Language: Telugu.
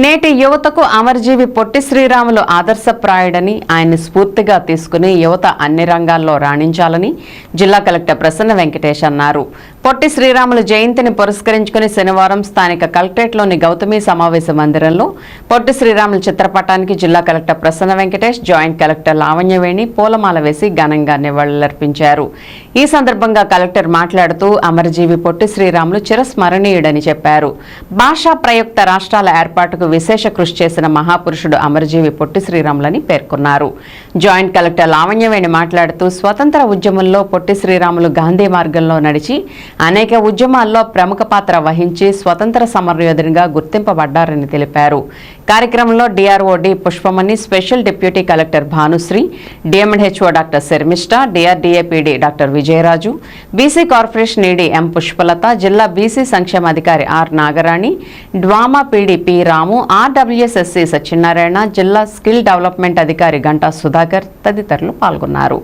నేటి యువతకు అమరజీవి పొట్టి శ్రీరాములు ఆదర్శప్రాయుడని ఆయన్ని స్ఫూర్తిగా తీసుకుని యువత అన్ని రంగాల్లో రాణించాలని జిల్లా కలెక్టర్ ప్రసన్న వెంకటేష్ అన్నారు. పొట్టి శ్రీరాములు జయంతిని పురస్కరించుకుని శనివారం స్థానిక కలెక్టరేట్లోని గౌతమి సమావేశ మందిరంలో పొట్టి శ్రీరాములు చిత్రపటానికి జిల్లా collector Prasanna Venkatesh joint collector Lavanyaveni పూలమాల వేసి ఘనంగా నివాళులర్పించారు. ఈ సందర్భంగా కలెక్టర్ మాట్లాడుతూ అమరజీవి పొట్టి శ్రీరాములు చిరస్మరణీయుడని చెప్పారు. భాషా ప్రయుక్త రాష్ట్రాల ఏర్పాటుకు విశేష కృషి చేసిన మహాపురుషుడు అమరజీవి పొట్టి శ్రీరాములని పేర్కొన్నారు. జాయింట్ కలెక్టర్ లావణ్యవేణి మాట్లాడుతూ స్వతంత్ర ఉద్యమంలో పొట్టి శ్రీరాములు గాంధీ మార్గంలో నడిచి అనేక ఉద్యమాల్లో ప్రముఖ పాత్ర వహించి స్వతంత్ర సమరయోధునిగా గుర్తింపబడ్డారని తెలిపారు. కార్యక్రమంలో DRO D Pushpamani special deputy collector Bhanusri DM and HO doctor Sharmishta DRDA PD doctor Vijayaraju BC corporation ED M Pushpalatha జిల్లా BC సంక్షేమాధికారి R Nagarani DWMA PD P Ramu తెలుసుకుందాము ఆర్డబ్ల్యూఎస్ఎస్సి సత్యనారాయణ జిల్లా స్కిల్ డెవలప్మెంట్ అధికారి గంటా సుధాకర్ తదితరులు పాల్గొన్నారు.